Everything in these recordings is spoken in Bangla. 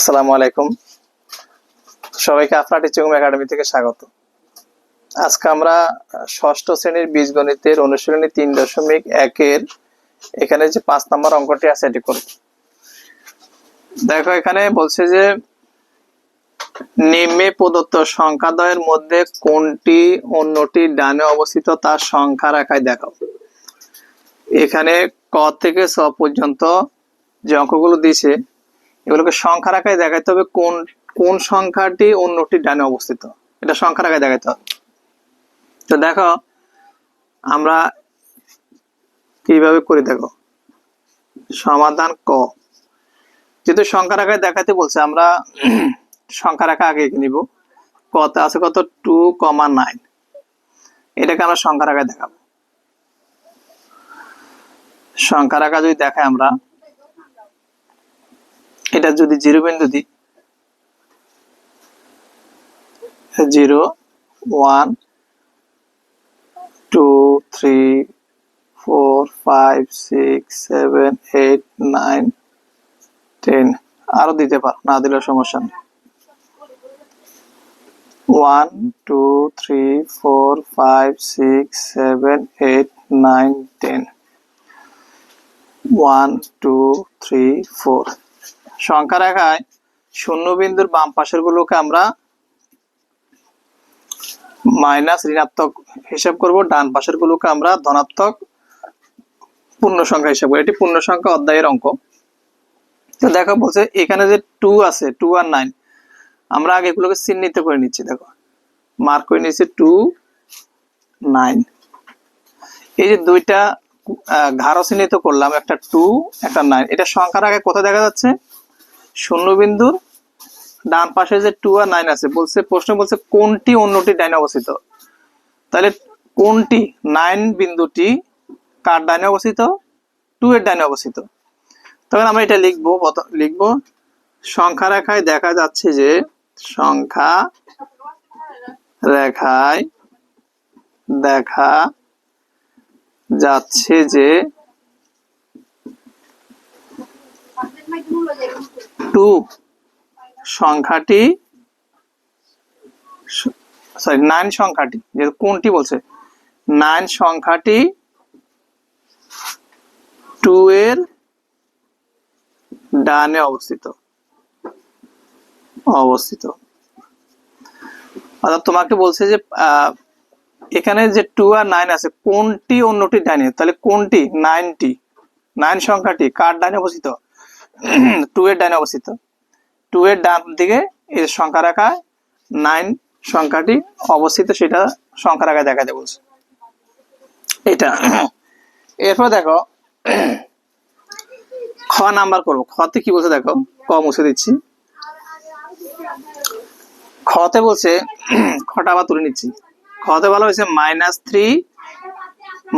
আসসালামু আলাইকুম। সবাইকে আপনার টিচিং একাডেমি থেকে স্বাগত। আজকে আমরা ষষ্ঠ শ্রেণির বীজগণিতের অনুশীলনী তিন দশমিক একের এখানে যে পাঁচ নম্বর অঙ্কটি আছে, এটি করব। দেখো, এখানে বলছে যে নিম্নে প্রদত্ত সংখ্যাদ্বয়ের মধ্যে কোনটি অন্যটি ডানে অবস্থিত তার সংখ্যা রেখায় দেখাও। এখানে ক থেকে ছ পর্যন্ত যে অঙ্কগুলো দিয়েছে এগুলোকে সংখ্যা রাখায় দেখাইতে হবে কোন কোন সংখ্যাটি অন্যটি ডানে অবস্থিত। এটা সংখ্যা রাখায় দেখাইতে হবে। তো দেখো, আমরা কীভাবে করি দেখো? সমাধান ক। যেহেতু সংখ্যা রাখায় দেখাতে বলছে, আমরা সংখ্যার রাখা আগে নিব। কত আছে কত? Two comma nine. এটাকে আমরা সংখ্যার রাখায় দেখাবো। সংখ্যার রাখা যদি দেখাই আমরা এটা যদি জিরো বিন্দু দিই, zero, one, two, three, four, five, six, seven, eight, nine, ten, আরও দিতে পারো, না দিলেও সমস্যা নেই। One, two, three, four, five, six, seven, eight, nine, ten. One, two, three, four. সংখ্যা রেখায় শূন্য বিন্দুর বাম পাশের গুলোকে আমরা মাইনাস ঋণাত্মক হিসাব করব, ডান পাশের গুলোকে আমরা ধনাত্মক পূর্ণ সংখ্যা হিসাব করি। এটি পূর্ণ সংখ্যা অধ্যায়ের অঙ্ক। তো দেখো, বলছে এখানে যে টু আছে টু আর নাইন আমরা আগে এগুলোকে চিহ্নিত করে নিচ্ছি, দেখো। মার্ক করে নিচ্ছি টু নাইন এই যে দুইটা ঘাড় চিহ্নিত করলাম, একটা টু একটা নাইন এটা সংখ্যার আগে কোথায় দেখা যাচ্ছে? শূন্য বিন্দুর ডান পাশে যে টু আর নাইন আছে, বলছে, প্রশ্ন বলছে, কোনটি অন্যটি ডাইনে অবস্থিত? তাহলে কোনটি নাইন বিন্দুটি কার ডাইনে অবস্থিত? টু এর ডাইনে অবস্থিত। তখন আমরা এটা লিখব লিখব, সংখ্যা রেখায় দেখা যাচ্ছে যে সংখ্যা রেখায় দেখা যাচ্ছে যে টু সংখ্যাটি, সরি নাইন সংখ্যাটি কোনটি বলছে? নাইন সংখ্যাটি টু এর ডানে অবস্থিত অবস্থিত। অর্থাৎ তোমাকে বলছে যে এখানে যে টু আর নাইন আছে, কোনটি অন্যটি ডানে? তাহলে কোনটি? নাইনটি নাইন সংখ্যাটি কার ডানে অবস্থিত? টু এর ডানে অবস্থিত। টু এর ডান দিকে এই সংখ্যা রাখা নাইন সংখ্যাটি অবস্থিত, সেটা সংখ্যা রাখায় দেখাতে বলছে। এটা। এরপর দেখো, খ নাম্বার করব। খতে কি বলছে দেখো? ক মুছে দিচ্ছি। খতে বলছে, খটা আবার তুলে নিচ্ছি। খতে বলা হয়েছে মাইনাস থ্রি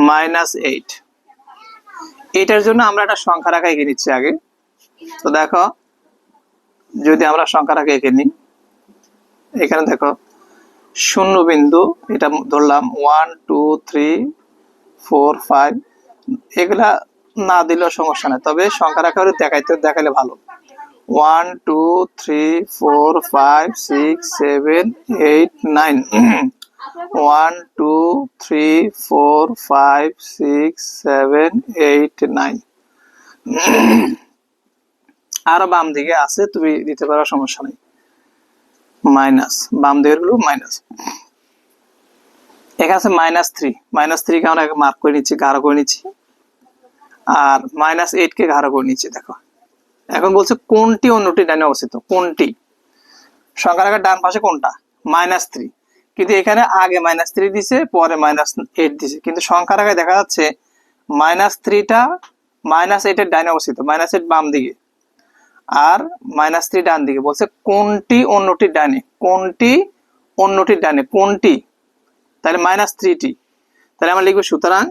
মাইনাস এইট এটার জন্য আমরা একটা সংখ্যা রাখা এঁকে নিচ্ছি আগে। তো দেখো, যদি আমরা সংখ্যা রাখা এঁকে নিই, এখানে দেখো, শূন্য বিন্দু, এটা ধরলাম one two three four five এগুলা না দিলেও সমস্যা নেই, তবে সংখ্যা রাখা হলে দেখাইতে দেখালে ভালো। One two three four five six seven eight nine one two three four five six seven eight nine আরও বাম দিকে আছে, তুমি দিতে পারো, সমস্যা নেই। মাইনাস, বাম দিকেরগুলো মাইনাস। এখানে আছে মাইনাস থ্রি। মাইনাস থ্রি কে আমরা মার্ক করে নিচ্ছি, গাঢ় করে নিচ্ছি। আর মাইনাস এইট কে গাঢ় করে নিচ্ছি, দেখো। এখন বলছে কোনটি অন্যটি ডানে অবস্থিত? কোনটি? সংখ্যা রাখার ডান পাশে কোনটা? Minus three. কিন্তু এখানে আগে মাইনাস থ্রি দিছে, পরে মাইনাস এইট দিছে। কিন্তু সংখ্যা দেখা যাচ্ছে মাইনাস থ্রিটা, মাইনাস এইটের ডাইনে অবস্থিত। মাইনাস এইট বাম দিকে। আর মাইনাস থ্রি ডান দিকে। বলছে, কোনটি অন্যটি ডানে? কোনটি অন্যটি ডানে? কোনটি? তাহলে মাইনাস থ্রিটি তাহলে আমরা লিখব সুতরাং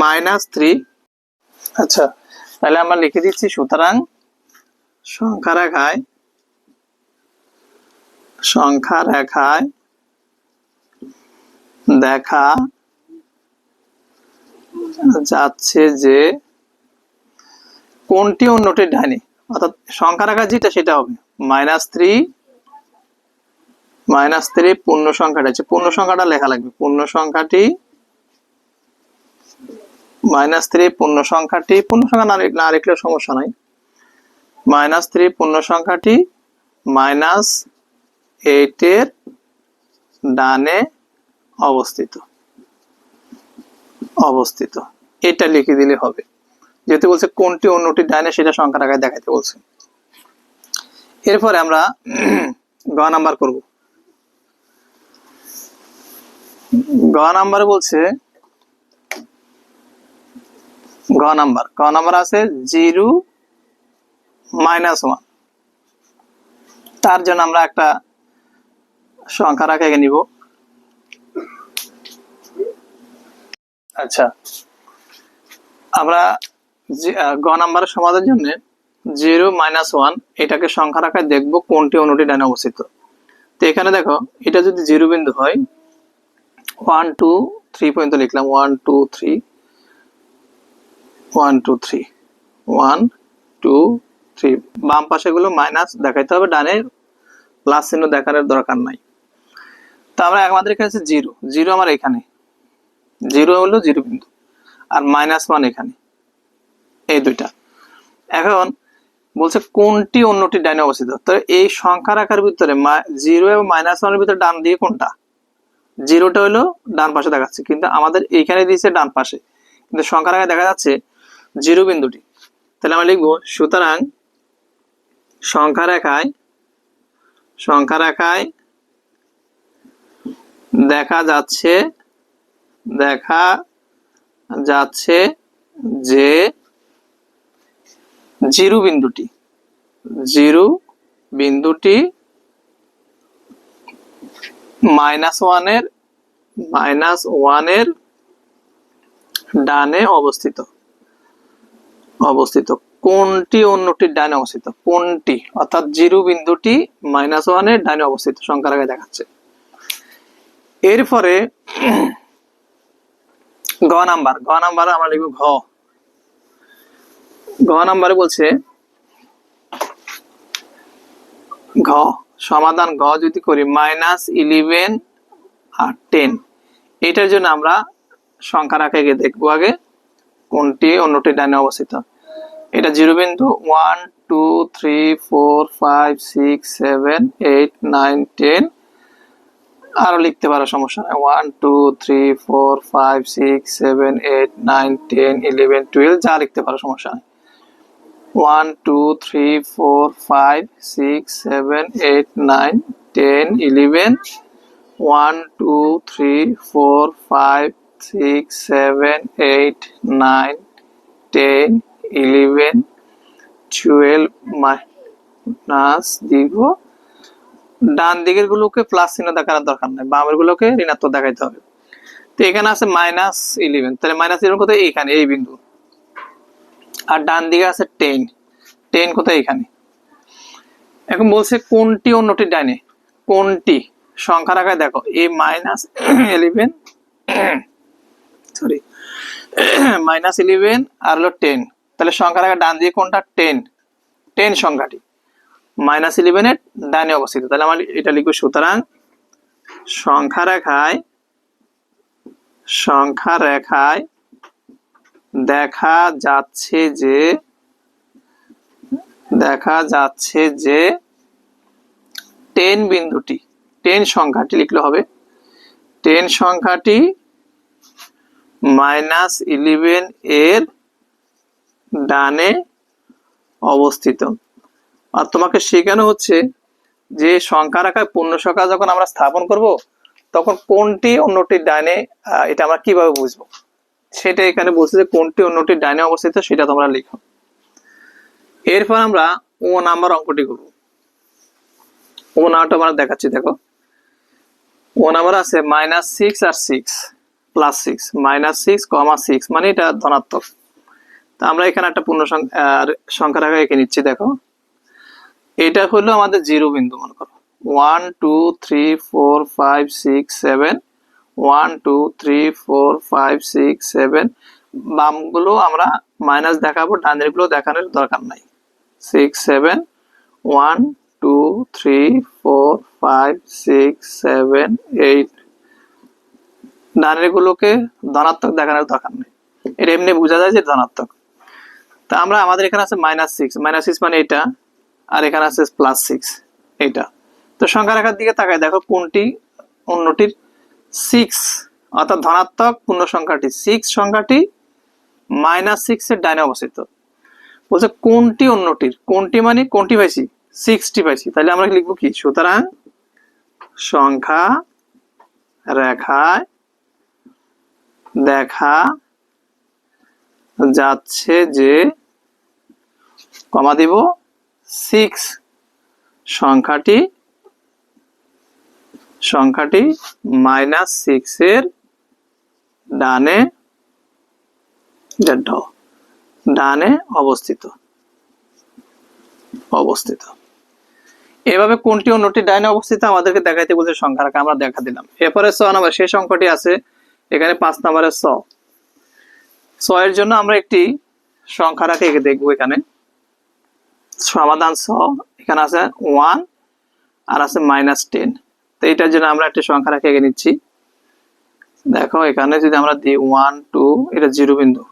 মাইনাস থ্রি আচ্ছা তাহলে আমরা লিখে দিচ্ছি সুতরাং সংখ্যা রেখায় সংখ্যা রেখায় দেখা যাচ্ছে যে কোনটি অন্যটি ডাইনে অর্থাৎ সংখ্যা রাখা যেটা, সেটা হবে। মাইনাস থ্রি মাইনাস থ্রি পূর্ণ সংখ্যাটা আছে। পূর্ণ সংখ্যাটা লেখা লাগবে। পূর্ণ সংখ্যাটি মাইনাস থ্রি পূর্ণ সংখ্যাটি, পূর্ণ সংখ্যা না লিখলেও সমস্যা নাই। মাইনাস থ্রি পূর্ণ সংখ্যাটি মাইনাস এইটের ডানে অবস্থিত। অবস্থিত। এটা লিখে দিলে হবে। যেহেতু বলছে কোনটি অন্যটি ডাইনে সেটা সংখ্যা আকারে দেখাইতে বলছে। এরপরে আমরা গ নাম্বার করব। গ নাম্বারে বলছে, গ নাম্বার। গ নাম্বার আছে জিরো মাইনাস ওয়ান। তার জন্য আমরা একটা সংখ্যা রাখে নিব। আচ্ছা আমরা গ নাম্বারের সমাধানের জন্য জিরো মাইনাস ওয়ান এটাকে সংখ্যা রাখায় দেখব কোনটি অনুটি ডানে অবস্থিত। তো এখানে দেখো, এটা যদি জিরো বিন্দু হয়, ওয়ান, টু, থ্রি পর্যন্ত লিখলাম, one, two, three, one, two, three, one, two, three, বাম পাশে গুলো মাইনাস দেখাইতে হবে, ডানে প্লাস চিহ্ন দেখানোর দরকার নাই। তো আমরা আমাদের এখানে আছে জিরো জিরো আমার এখানে, জিরো হলো জিরো বিন্দু, আর মাইনাস ওয়ান এখানে। এই দুইটা। এখন বলছে কোনটি অন্যটি ডাইনে অবস্থিত? তো এই সংখ্যা রাখার ভিতরে জিরো এবং মাইনাস ওয়ানের ভিতরে ডান দিয়ে কোনটা? জিরোটা হলো ডান পাশে দেখাচ্ছে, কিন্তু আমাদের এইখানে দিয়েছে ডান পাশে। কিন্তু সংখ্যা রাখায় দেখা যাচ্ছে জিরো বিন্দুটি। তাহলে আমরা লিখব, সুতরাং সংখ্যা রেখায় সংখ্যা রেখায় দেখা যাচ্ছে দেখা যাচ্ছে যে জিরো বিন্দুটি জিরো বিন্দুটি মাইনাস ওয়ানের মাইনাস ওয়ানের ডানে অবস্থিত। অবস্থিত। কোনটি অন্যটির ডানে অবস্থিত? কোনটি? অর্থাৎ জিরো বিন্দুটি মাইনাস ওয়ানের ডানে অবস্থিত। সংখ্যার আগে দেখাচ্ছে। এরপরে, গ নাম্বার। গ নাম্বার আমরা লিখব ঘ। ঘ নাম্বারে বলছে, ঘ, সমাধান ঘ যদি করি মাইনাস ইলেভেন আর টেন এটার জন্য আমরা সংখ্যা রাখে গিয়ে দেখব আগে কোনটি, অন্যটি ডানে অবস্থিত। এটা জিরো বিন্দু one two three four five six seven eight nine ten আরও লিখতে পারো, সমস্যা নাই। One two three four five six seven eight nine ten eleven twelve যা লিখতে পারো, সমস্যা নাই। One two three four five six seven eight nine ten eleven one two three four five six seven eight nine ten eleven twelve minus দিব। ডান দিকের গুলোকে প্লাস চিহ্ন দেখানোর দরকার নাই। বামের গুলোকে ঋণাত্মক দেখাইতে হবে। তো এখানে আছে মাইনাস ইলেভেন তাহলে মাইনাস ইলেভেন কোথায় এইখানে, এই বিন্দু আর ডান দিকে আছে টেন। টেন কোথায় এখানে? এখন বলছে কোনটি অন্যটি ডাইনে? কোনটি? সংখ্যা রাখায় দেখো, এ minus eleven sorry minus eleven আর হলো টেন তাহলে সংখ্যা রাখা ডান দিকে কোনটা? টেন টেন সংখ্যাটি। মাইনাস ইলেভেনের ডানে অবস্থিত। তাহলে আমার এটা লিখব, সুতরাং সংখ্যা রেখায় সংখ্যা রেখায় দেখা যাচ্ছে যে দেখা যাচ্ছে যে টেন বিন্দুটি টেন সংখ্যাটি লিখলে হবে। টেন সংখ্যাটি মাইনাস ইলেভেন এর ডানে অবস্থিত। আর তোমাকে শেখানো হচ্ছে যে সংখ্যা রাখায় পূর্ণ সংখ্যা যখন আমরা স্থাপন করব তখন কোনটি অন্যটির আহ, এটা আমরা কীভাবে বুঝব? সেটা এখানে বলছে যে কোনটি অন্যটি ডাইনে অবস্থিত সেটা তোমরা লিখো। এরপর আমরা ও নাম্বার অঙ্কটি করব। ও নাম্বারটা আমরা দেখাচ্ছি, দেখো। ও নাম্বার আছে মাইনাস সিক্স আর six plus six minus six comma six মানে এটা ধনাত্মক। তা আমরা এখানে একটা পূর্ণ সংখ্যা রাখা এঁকে নিচ্ছি, দেখো। এটা হলো আমাদের জিরো বিন্দু, মনে করো। One two three four five six seven one two three four five six seven বামগুলো আমরা মাইনাস দেখাবো ডানেরগুলো দেখানোর দরকার নাই। Six seven one two three four five six seven eight ডানের গুলোকে ধনাত্মক দেখানোর দরকার নেই। এটা এমনি বোঝা যায় যে ধনাত্মক। তা আমরা, আমাদের এখানে আছে মাইনাস সিক্স মাইনাস সিক্স মানে এটা, আর এখানে আছে প্লাস সিক্স এটা। তো সংখ্যা রেখার দিকে তাকায় দেখো কোনটি অন্যটির সিক্স অর্থাৎ ধনাত্মক পূর্ণ সংখ্যাটি সিক্স সংখ্যাটি মাইনাস সিক্স এর ডাইনে অবস্থিত। বলছে কোনটি অন্যটির? কোনটি মানে কোনটি পাইছি? সিক্সটি পাইছি। তাহলে আমরা লিখব কি? সুতরাং সংখ্যা রেখায় দেখা যাচ্ছে যে কমা দিব সিক্স সংখ্যাটি সংখ্যাটি মাইনাস সিক্স এর ডানে ডানে অবস্থিত অবস্থিত। এভাবে কোনটি অন্যটি ডাইনে অবস্থিত আমাদেরকে দেখাইতে বলছে সংখ্যা রাখা আমরা দেখা দিলাম। এরপরে ছ নাম্বার, সেই সংখ্যাটি আছে এখানে পাঁচ নাম্বারের ছ। এর জন্য আমরা একটি সংখ্যা রাখে একে দেখব এখানে। সমাধান ছ, এখানে আছে ওয়ান আর আছে মাইনাস টেন তো এটার জন্য আমরা একটা সংখ্যা রাখে এগিয়ে নিচ্ছি। দেখো, এখানে যদি আমরা দিই ওয়ান টু এটা জিরো বিন্দু।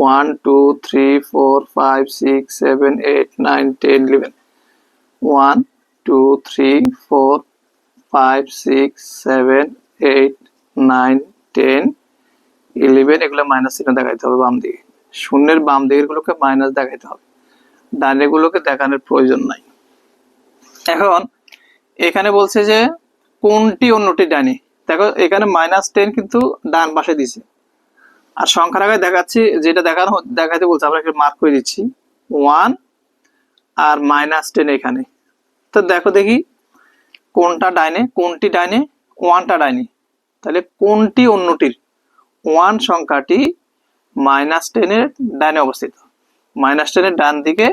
One two three four five six seven eight nine ten eleven one two three four five six seven eight nine ten eleven এগুলো মাইনাস চিহ্ন দেখাইতে হবে বাম দিকে। শূন্যের বাম দিকের গুলোকে মাইনাস দেখাইতে হবে। ডানের গুলোকে দেখানোর প্রয়োজন নাই। এখন এখানে বলছে যে, কোনটি অন্যটি ডানে? দেখো, এখানে মাইনাস টেন কিন্তু ডান পাশে দিছে আর সংখ্যার আগে দেখাচ্ছি, যেটা দেখানো দেখাতে বলছে, আমরা মার্ক করে দিচ্ছি। ওয়ান আর মাইনাস টেন এখানে। তো দেখো দেখি, কোনটা ডাইনে কোনটি ডাইনে ওয়ানটা ডাইনে তাহলে কোনটি অন্যটির? ওয়ান সংখ্যাটি মাইনাস টেনের ডাইনে অবস্থিত। মাইনাস টেনের ডান দিকে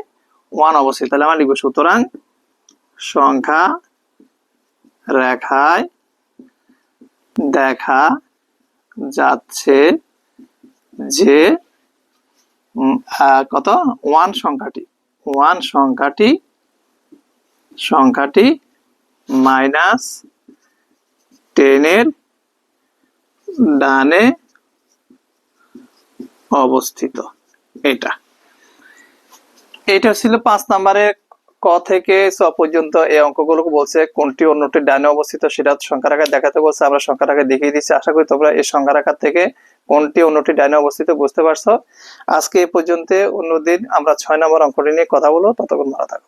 ওয়ান অবস্থিত। তাহলে আমরা লিখব, সুতরাং সংখ্যা রেখায় দেখা যাচ্ছে যে কত? ওয়ান সংখ্যাটি। ওয়ান সংখ্যাটি সংখ্যাটি মাইনাস টেনের ডানে অবস্থিত। এটা। এটা ছিল পাঁচ নম্বরের ক থেকে স পর্যন্ত এই অঙ্কগুলো বলছে কোনটি অন্যটি ডানে অবস্থিত সেটা সংখ্যার আকার দেখাতে বলছে, আমরা সংখ্যার আকার দেখিয়ে দিচ্ছি। আশা করি তোমরা এই সংখ্যার আকার থেকে কোনটি অন্যটি ডাইনে অবস্থিত বুঝতে পারছ। আজকে এ পর্যন্ত অন্যদিন আমরা ছয় নম্বর অঙ্কটি নিয়ে কথা বলব, ততক্ষণ ভালো থাকো।